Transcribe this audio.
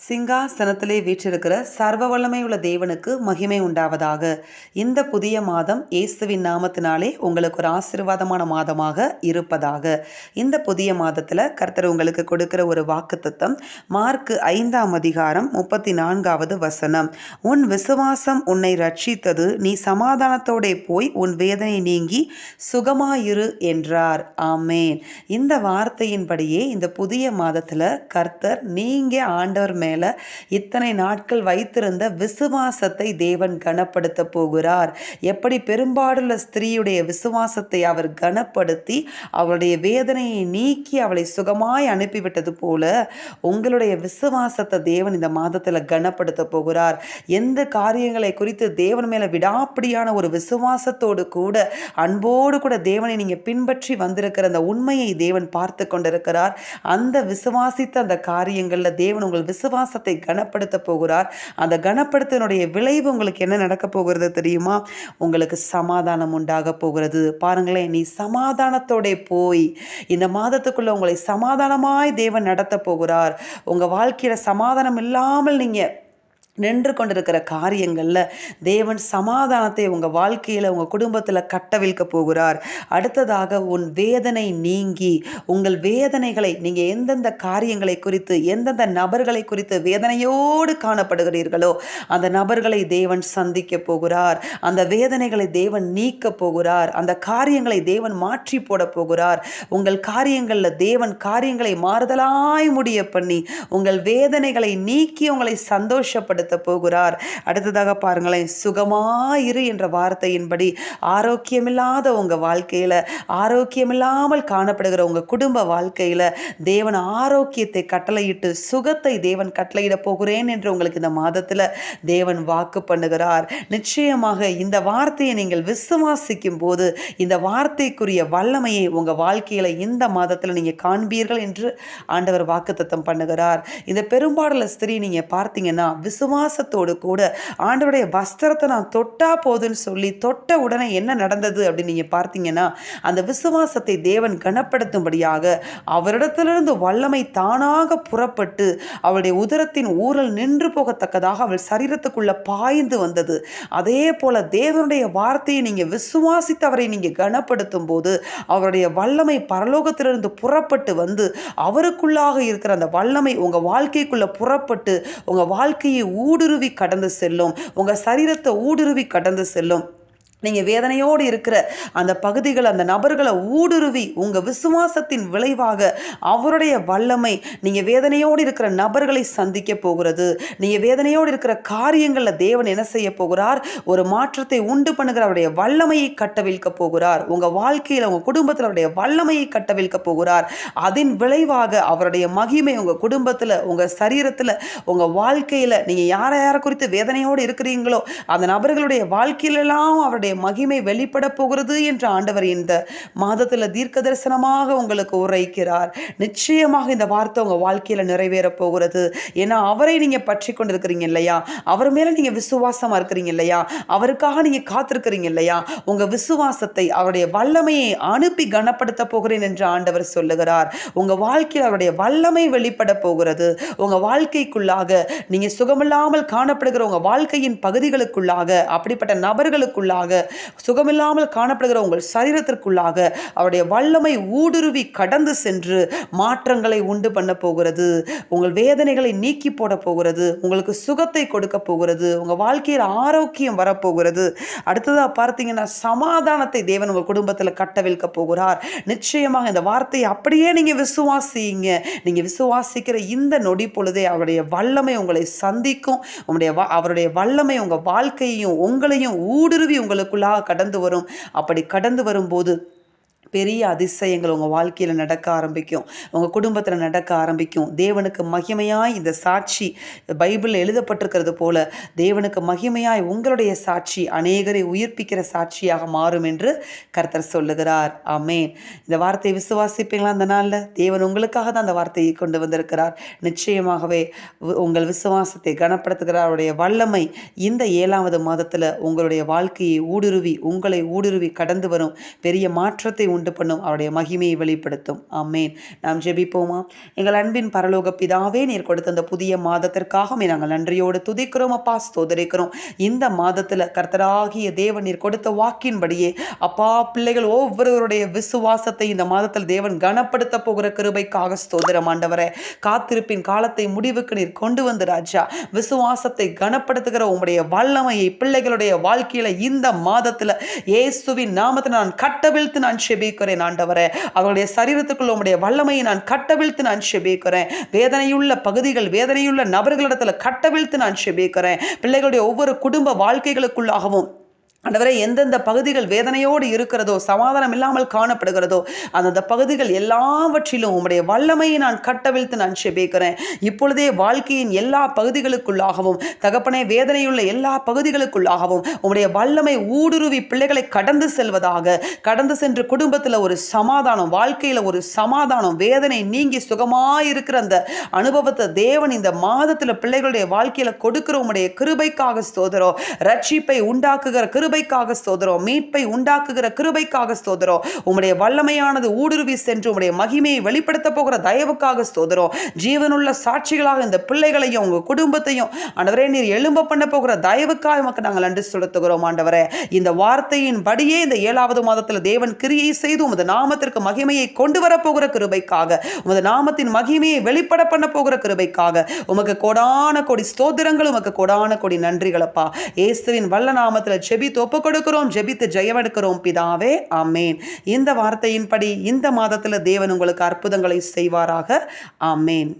சிங்காசனத்திலே வீற்றிருக்கிற சர்வ வல்லமையுள்ள தேவனுக்கு மகிமை உண்டாவதாக. இந்த புதிய மாதம் இயேசுவின் நாமத்தினாலே உங்களுக்கு ஒரு ஆசீர்வாதமான மாதமாக இருப்பதாக. இந்த புதிய மாதத்தில் கர்த்தர் உங்களுக்கு கொடுக்கிற ஒரு வாக்குத்தத்தம் மார்க்கு ஐந்தாம் அதிகாரம் முப்பத்தி நான்காவது வசனம். உன் விசுவாசம் உன்னை ரட்சித்தது நீ சமாதானத்தோடே போய் உன் வேதனை நீங்கி சுகமாயிரு என்றார். ஆமேன். இந்த வார்த்தையின்படியே இந்த புதிய மாதத்தில் கர்த்தர் நீங்கள் ஆண்டவர் மேலே இத்தனை நாட்கள் வைத்திருந்த விசுவாசத்தை தேவன் கனப்படுத்த போகிறார். எப்படி பெரும்பாடுள்ள ஸ்திரீயுடைய விசுவாசத்தை அவர் கனப்படுத்தி அவளுடைய வேதனையை நீக்கி அவளை சுகமாய் அனுப்பிவிட்டது போல உங்களுடைய விசுவாசத்தை தேவன் இந்த மாதத்தில் கனப்படுத்த போகிறார். எந்த காரியங்களை குறித்து தேவன் மேலே விடாப்பிடியான ஒரு விசுவாசத்தோடு கூட அன்போடு கூட தேவனை நீங்கள் பின்பற்றி வந்திருக்கிற அந்த உண்மையை தேவன் பார்த்து கொண்டிருக்கிறார். அந்த விசுவாசித்த அந்த காரியங்களில் தேவன் உங்கள் விசுவாசத்தை கனப்படுத்த போகிறார். அந்த கனப்படுத்தினுடைய விளைவு உங்களுக்கு என்ன நடக்க போகிறது தெரியுமா? உங்களுக்கு சமாதானம் உண்டாக போகிறது. பாருங்களேன் நீ சமாதானத்தோட போய் இந்த மாதத்துக்குள்ள உங்களை சமாதானமாய் தேவன் நடத்த போகிறார். உங்க வாழ்க்கையில சமாதானம் இல்லாமல் நீங்க நின்று கொண்டிருக்கிற காரியங்களில் தேவன் சமாதானத்தை உங்கள் வாழ்க்கையில் உங்கள் குடும்பத்தில் கட்டவிழ்க்க போகிறார். அடுத்ததாக உன் வேதனை நீங்கி உங்கள் வேதனைகளை நீங்கள் எந்தெந்த காரியங்களை குறித்து எந்தெந்த நபர்களை குறித்து வேதனையோடு காணப்படுகிறீர்களோ அந்த நபர்களை தேவன் சந்திக்க போகிறார். அந்த வேதனைகளை தேவன் நீக்க போகிறார். அந்த காரியங்களை தேவன் மாற்றி போட போகிறார். உங்கள் காரியங்களில் தேவன் காரியங்களை மாறுதலாய் முடிய பண்ணி உங்கள் வேதனைகளை நீக்கி உங்களை சந்தோஷப்படுத்த பயன்படுத்த போகிறார். அடுத்ததாக பாருங்களேன் சுகமாயிரு என்ற வார்த்தையின்படி ஆரோக்கியமில்லாத உங்கள் வாழ்க்கையில் ஆரோக்கியமில்லாமல் காணப்படுகிற உங்கள் குடும்ப வாழ்க்கையில் தேவன் ஆரோக்கியத்தை கட்டளையிட்டு சுகத்தை தேவன் கட்டளையிட போகிறேன் என்று உங்களுக்கு இந்த மாதத்தில் தேவன் வாக்கு பண்ணுகிறார். நிச்சயமாக இந்த வார்த்தையை நீங்கள் விசுவாசிக்கும் போது இந்த வார்த்தைக்குரிய வல்லமையை உங்கள் வாழ்க்கையில் இந்த மாதத்தில் நீங்கள் காண்பீர்கள் என்று ஆண்டவர் வாக்குத்தத்தம் பண்ணுகிறார். இந்த பெரும்பாடல ஸ்திரீ நீங்கள் பார்த்தீங்கன்னா விசுவாசத்தோடு கூட ஆண்டவருடைய வஸ்திரத்தை நான் தொட்டா போதுன்னு சொல்லி தொட்ட உடனே என்ன நடந்தது அப்படின்னு நீங்கள் பார்த்தீங்கன்னா அந்த விசுவாசத்தை தேவன் கனப்படுத்தும்படியாக அவரிடத்திலிருந்து வல்லமை தானாக புறப்பட்டு அவளுடைய உதரத்தின் ஊரல் நின்று போகத்தக்கதாக அவள் சரீரத்துக்குள்ள பாய்ந்து வந்தது. அதே போல தேவனுடைய வார்த்தையை நீங்கள் விசுவாசித்து அவரை நீங்கள் கனப்படுத்தும் போது அவருடைய வல்லமை பரலோகத்திலிருந்து புறப்பட்டு வந்து அவருக்குள்ளாக இருக்கிற அந்த வல்லமை உங்கள் வாழ்க்கைக்குள்ளே புறப்பட்டு உங்கள் வாழ்க்கையை ஊடுருவி கடந்து செல்லும். உங்கள் சரீரத்தை ஊடுருவி கடந்து செல்லும். நீங்கள் வேதனையோடு இருக்கிற அந்த பகுதிகள் அந்த நபர்களை ஊடுருவி உங்கள் விசுவாசத்தின் விளைவாக அவருடைய வல்லமை நீங்கள் வேதனையோடு இருக்கிற நபர்களை சந்திக்க போகிறது. நீங்கள் வேதனையோடு இருக்கிற காரியங்களில் தேவன் என்ன செய்ய போகிறார்? ஒரு மாற்றத்தை உண்டு பண்ணுகிற அவருடைய வல்லமையை கட்டவிழ்க்க போகிறார். உங்கள் வாழ்க்கையில் உங்கள் குடும்பத்தில் அவருடைய வல்லமையை கட்டவிழ்க்க போகிறார். அதன் விளைவாக அவருடைய மகிமை உங்கள் குடும்பத்தில் உங்கள் சரீரத்தில் உங்கள் வாழ்க்கையில் நீங்கள் யாரை யாரை குறித்து வேதனையோடு இருக்கிறீங்களோ அந்த நபர்களுடைய வாழ்க்கையிலெல்லாம் அவருடைய அவருடைய மகிமை வெளிப்பட போகிறது என்று ஆண்டவர் இந்த மாதத்தில் தீர்க்க தரிசனமாக உங்களுக்கு உரைக்கிறார். நிச்சயமாக இந்த வார்த்தை உங்கள் வாழ்க்கையில் நிறைவேற போகிறது. ஏன்னா அவரை நீங்கள் பற்றி கொண்டிருக்கிறீங்க இல்லையா? அவர் மேலே நீங்கள் விசுவாசமாக இருக்கிறீங்க இல்லையா? அவருக்காக நீங்கள் காத்திருக்கிறீங்க இல்லையா? உங்கள் விசுவாசத்தை அவருடைய வல்லமையை அனுப்பி கனப்படுத்த போகிறேன் என்று ஆண்டவர் சொல்லுகிறார். உங்கள் வாழ்க்கையில் அவருடைய வல்லமை வெளிப்பட போகிறது. உங்கள் வாழ்க்கைக்குள்ளாக நீங்கள் சுகமில்லாமல் காணப்படுகிற உங்கள் வாழ்க்கையின் பகுதிகளுக்குள்ளாக அப்படிப்பட்ட நபர்களுக்குள்ளாக சுகமில்லாமல் காணப்படுகிற உங்கள் சரீரத்திற்குள்ளாக அவருடைய வல்லமை ஊடுருவி கடந்து சென்று மாற்றங்களை உண்டு பண்ண போகிறது. உங்கள் வேதனைகளை நீக்கி போட போகிறது. உங்களுக்கு சுகத்தை கொடுக்க போகிறது. உங்கள் வாழ்க்கையில் ஆரோக்கியம் வரப்போகிறது அடுத்ததாக பார்த்தீங்கன்னா சமாதானத்தை தேவன் உங்கள் குடும்பத்தில் கட்டவிழ்க்க போகிறார். நிச்சயமாக இந்த வார்த்தையை அப்படியே நீங்கள் விசுவாசிங்க. நீங்கள் விசுவாசிக்கிற இந்த நொடி பொழுதே அவருடைய வல்லமை உங்களை சந்திக்கும். உங்களுடைய அவருடைய வல்லமை உங்கள் வாழ்க்கையையும் உங்களையும் ஊடுருவி உங்களுக்குள்ளாக கடந்து வரும். அப்படி கடந்து வரும்போது பெரிய அதிசயங்கள் உங்கள் வாழ்க்கையில் நடக்க ஆரம்பிக்கும். உங்கள் குடும்பத்தில் நடக்க ஆரம்பிக்கும். தேவனுக்கு மகிமையாய் இந்த சாட்சி பைபிளில் எழுதப்பட்டிருக்கிறது போல தேவனுக்கு மகிமையாய் உங்களுடைய சாட்சி அநேகரை உயிர்ப்பிக்கிற சாட்சியாக மாறும் என்று கர்த்தர் சொல்லுகிறார். ஆமேன். இந்த வார்த்தையை விசுவாசிப்பீங்களா அந்த நாளில்? தேவன் உங்களுக்காக தான் அந்த வார்த்தையை கொண்டு வந்திருக்கிறார். நிச்சயமாகவே உங்கள் விசுவாசத்தை கனப்படுத்துகிறார். அவருடைய வல்லமை இந்த ஏழாவது மாதத்தில் உங்களுடைய வாழ்க்கையை ஊடுருவி உங்களை ஊடுருவி கடந்து வரும். பெரிய மாற்றத்தை உண்டு உண்டு பண்ணும் அவருடைய மகிமையை வெளிப்படுத்தும். ஆமேன். நாம் ஜெபிப்போமா? எங்கள் அன்பின் பரலோக பிதாவே நீர் கொடுத்த அந்த புதிய மாதத்திற்காகவே நாங்கள் நன்றியோடு துதிக்கிறோம். அப்பா ஸ்தோதரிக்கிறோம். இந்த மாதத்தில் கர்த்தராகிய தேவன் நீர் கொடுத்த வாக்கின்படியே அப்பா பிள்ளைகள் ஒவ்வொருவருடைய விசுவாசத்தை இந்த மாதத்தில் தேவன் கனப்படுத்த போகிற கிருபைக்காக ஸ்தோதிரம் ஆண்டவரே. காத்திருப்பின் காலத்தை முடிவுக்கு நீர் கொண்டு வந்து ராஜா விசுவாசத்தை கனப்படுத்துகிற உங்களுடைய வல்லமையை பிள்ளைகளுடைய வாழ்க்கையில இந்த மாதத்துல இயேசுவின் நாமத்தை நான் கட்டவிழ்த்து நான் செபி செபிக்கிறேன் ஆண்டவரே. அவருடைய சரீரத்துக்குள்ள உங்களுடைய வல்லமையை நான் கட்டவிழ்த்து நான் செபிக்கிறேன் வேதனையுள்ள பகுதிகள் வேதனையுள்ள நபர்களிடத்துல கட்டவிழ்த்து நான் செபிக்கிறேன் பிள்ளைகளுடைய ஒவ்வொரு குடும்ப வாழ்க்கைகளுக்குள்ளாகவும் ஆண்டவரே எந்தெந்த பகுதிகள் வேதனையோடு இருக்கிறதோ சமாதானம் இல்லாமல் காணப்படுகிறதோ அந்தந்த பகுதிகள் எல்லாவற்றிலும் உம்முடைய வல்லமையை நான் கட்டவிழ்த்து நான் செபிக்கிறேன். இப்பொழுதே வாழ்க்கையின் எல்லா பகுதிகளுக்குள்ளாகவும் தகப்பனே வேதனையுள்ள எல்லா பகுதிகளுக்குள்ளாகவும் உம்முடைய வல்லமை ஊடுருவி பிள்ளைகளை கடந்து செல்வதாக கடந்து சென்று குடும்பத்தில் ஒரு சமாதானம் வாழ்க்கையில் ஒரு சமாதானம் வேதனை நீங்கி சுகமாயிருக்கிற அந்த அனுபவத்தை தேவன் இந்த மாதத்தில் பிள்ளைகளுடைய வாழ்க்கையில் கொடுக்கிற உம்முடைய கிருபைக்காக சோதரோ ரட்சிப்பை உண்டாக்குகிற கிருபை கிருபைக்காக ஸ்தோதரம் மீட்பை உண்டாக்குகிற கிருபைக்காக ஸ்தோதரம் உம்முடைய வல்லமையானது ஊடுருவி சென்று உம்முடைய மகிமையை வெளிப்படுத்த போகிற தயவுக்காக ஸ்தோதரம் ஜீவனுள்ள சாட்சிகளாக இந்த பிள்ளைகளையும் உங்கள் குடும்பத்தையும் ஆண்டவரே நீர் எழும்ப பண்ண போகிற தயவுக்காக நமக்கு நாங்கள் நன்றி செலுத்துகிறோம் ஆண்டவரே. இந்த வார்த்தையின் படியே இந்த ஏழாவது மாதத்தில் தேவன் கிரியை செய்து உமது நாமத்திற்கு மகிமையை கொண்டு வரப்போகிற கிருபைக்காக உமது நாமத்தின் மகிமையை வெளிப்பட பண்ண போகிற கிருபைக்காக உமக்கு கொடான கொடி ஸ்தோத்திரங்கள் உமக்கு கொடான கொடி நன்றிகளப்பா இயேசுவின் வல்ல நாமத்தில் ஜெபித்து ஒப்பு கொடுக்கிறோம் ஜெபித்து ஜெயமெடுக்கிறோம் பிதாவே ஆமேன். இந்த வார்த்தையின்படி இந்த மாதத்தில் தேவன் உங்களுக்கு அற்புதங்களை செய்வாராக. ஆமேன்.